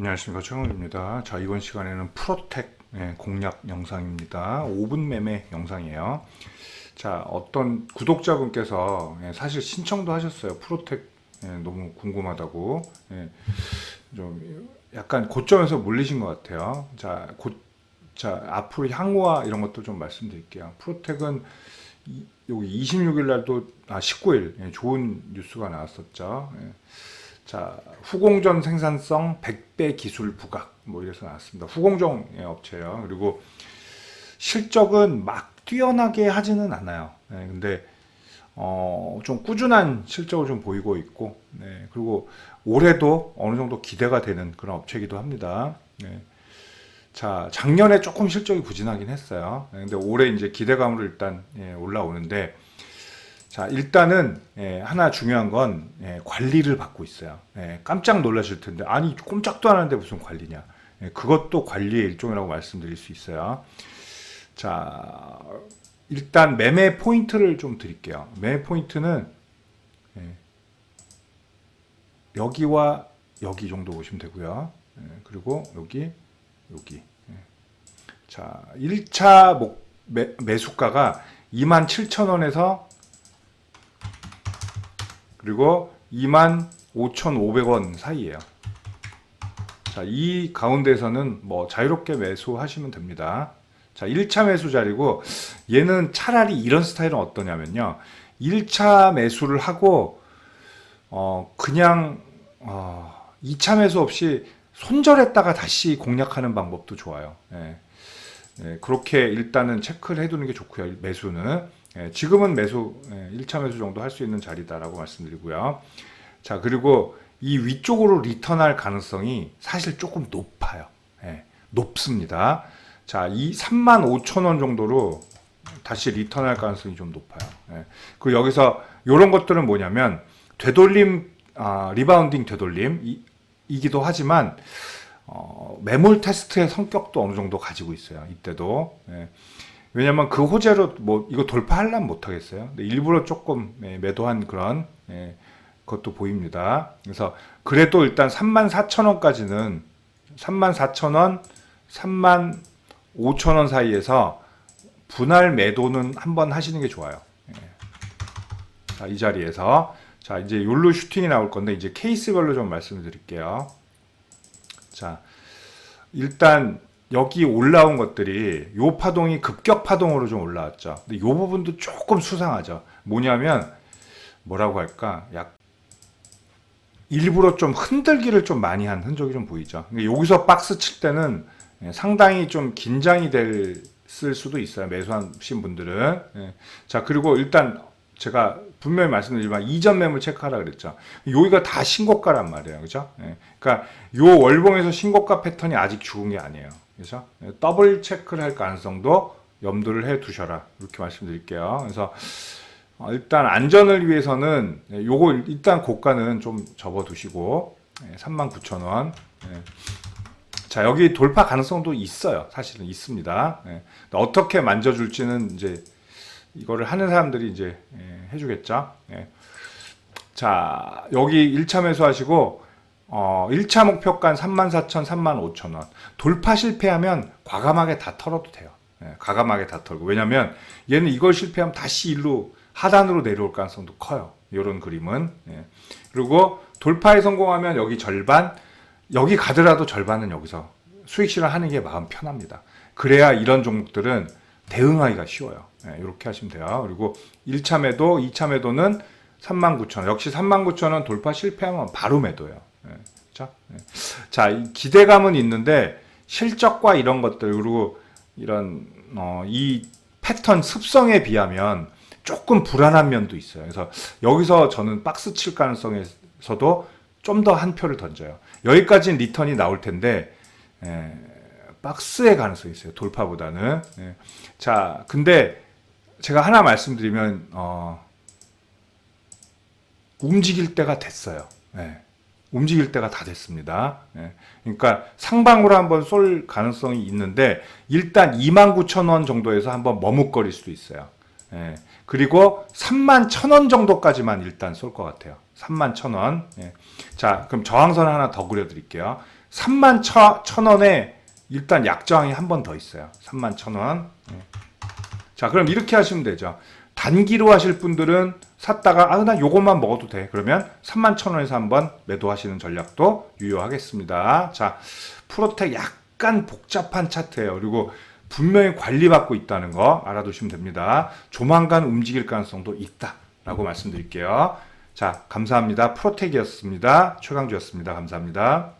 안녕하십니까 최영욱입니다. 자 이번 시간에는 프로텍 예, 공략 영상입니다. 5분 매매 영상이에요. 자 어떤 구독자분께서 예, 사실 신청도 하셨어요. 프로텍 예, 너무 궁금하다고 예, 좀 약간 고점에서 몰리신 것 같아요. 자, 고, 자 앞으로 향후와 이런 것도 좀 말씀드릴게요. 프로텍은 이- 여기 26일 날도 아 19일 예, 좋은 뉴스가 나왔었죠. 예. 자, 후공정 생산성 100배 기술 부각 뭐 이래서 나왔습니다. 후공정 예, 업체예요. 그리고 실적은 막 뛰어나게 하지는 않아요. 예, 근데 어, 좀 꾸준한 실적을 좀 보이고 있고, 네, 그리고 올해도 어느 정도 기대가 되는 그런 업체이기도 합니다. 네. 자, 작년에 조금 실적이 부진하긴 했어요. 네, 근데 올해 이제 기대감으로 일단 예, 올라오는데, 자, 일단은 예, 하나 중요한 건 예, 관리를 받고 있어요. 예, 깜짝 놀라실 텐데 아니 꼼짝도 안 하는데 무슨 관리냐? 예, 그것도 관리의 일종이라고 말씀드릴 수 있어요. 자, 일단 매매 포인트를 좀 드릴게요. 매매 포인트는 예, 여기와 여기 정도 보시면 되고요. 예, 그리고 여기 여기. 예. 자, 1차 목, 매, 매수가가 27,000원에서 그리고 25,500원 사이에요. 자, 이 가운데서는 뭐 자유롭게 매수하시면 됩니다. 자, 1차 매수 자리고 얘는 차라리 이런 스타일은 어떠냐면요. 1차 매수를 하고 어 그냥 어 2차 매수 없이 손절했다가 다시 공략하는 방법도 좋아요. 예. 예, 그렇게 일단은 체크를 해두는 게 좋고요. 매수는 예, 지금은 매수 예, 1차 매수 정도 할 수 있는 자리다라고 말씀드리고요. 자 그리고 이 위쪽으로 리턴할 가능성이 사실 조금 높아요. 예, 높습니다. 자, 이 3만 5천 원 정도로 다시 리턴할 가능성이 좀 높아요. 예. 그리고 여기서 이런 것들은 뭐냐면 되돌림, 아, 리바운딩 되돌림 이, 이기도 하지만 어, 매몰 테스트의 성격도 어느 정도 가지고 있어요. 이때도. 예. 왜냐면 그 호재로 뭐 이거 돌파하려면 못하겠어요. 일부러 조금 예, 매도한 그런 예, 것도 보입니다. 그래서 그래도 일단 34,000원까지는 34,000원, 35,000원 사이에서 분할 매도는 한번 하시는 게 좋아요. 예. 자, 이 자리에서 자, 이제 욜로 슈팅이 나올 건데 이제 케이스별로 좀 말씀을 드릴게요. 자, 일단 여기 올라온 것들이 요 파동이 급격 파동으로 좀 올라왔죠. 근데 요 부분도 조금 수상하죠. 뭐냐면 뭐라고 할까? 약 일부러 좀 흔들기를 좀 많이 한 흔적이 좀 보이죠. 여기서 박스 칠 때는 예, 상당히 좀 긴장이 됐을 수도 있어요. 매수하신 분들은. 예. 자, 그리고 일단 제가 분명히 말씀드리지만 이전 매물 체크하라 그랬죠. 여기가 다 신고가란 말이에요. 그죠? 예. 그러니까 요 월봉에서 신고가 패턴이 아직 죽은 게 아니에요. 그래서 예, 더블 체크를 할 가능성도 염두를 해 두셔라. 이렇게 말씀드릴게요. 그래서 어, 일단 안전을 위해서는 예, 요거 일단 고가는 좀 접어 두시고 39,000원. 예. 자, 여기 돌파 가능성도 있어요. 사실은 있습니다. 예. 어떻게 만져 줄지는 이제 이거를 하는 사람들이 이제 예, 해주겠죠. 예. 자, 여기 1차 매수하시고, 어, 1차 목표가 34,000, 35,000원. 돌파 실패하면 과감하게 다 털어도 돼요. 예, 과감하게 다 털고. 왜냐면 얘는 이걸 실패하면 다시 일로 하단으로 내려올 가능성도 커요. 이런 그림은. 예. 그리고 돌파에 성공하면 여기 절반, 여기 가더라도 절반은 여기서 수익 실현하는 게 마음 편합니다. 그래야 이런 종목들은 대응하기가 쉬워요. 예, 이렇게 하시면 돼요. 그리고 1차 매도, 2차 매도는 39,000원. 역시 39,000원 돌파 실패하면 바로 매도예요. 예, 그렇죠? 예. 자, 이 기대감은 있는데 실적과 이런 것들 그리고 이런 어, 이 패턴 습성에 비하면 조금 불안한 면도 있어요. 그래서 여기서 저는 박스 칠 가능성에서도 좀 더 한 표를 던져요. 여기까지는 리턴이 나올 텐데 에, 박스의 가능성이 있어요. 돌파보다는. 예. 자, 근데 제가 하나 말씀드리면 어, 움직일 때가 됐어요. 예. 움직일 때가 다 됐습니다. 예. 그러니까 상방으로 한번 쏠 가능성이 있는데 일단 29,000원 정도에서 한번 머뭇거릴 수도 있어요. 예. 그리고 31,000원 정도까지만 일단 쏠 것 같아요. 31,000원. 예. 자, 그럼 저항선 하나 더 그려 드릴게요. 3만 천, 천 원에 일단 약정이 한 번 더 있어요. 3만 천 원. 예. 자, 그럼 이렇게 하시면 되죠. 단기로 하실 분들은 샀다가 아, 나 요것만 먹어도 돼. 그러면 3만 천 원에서 한번 매도하시는 전략도 유효하겠습니다. 자, 프로텍 약간 복잡한 차트예요. 그리고 분명히 관리받고 있다는 거 알아두시면 됩니다. 조만간 움직일 가능성도 있다라고 말씀드릴게요. 자, 감사합니다. 프로텍이었습니다. 최강주였습니다. 감사합니다.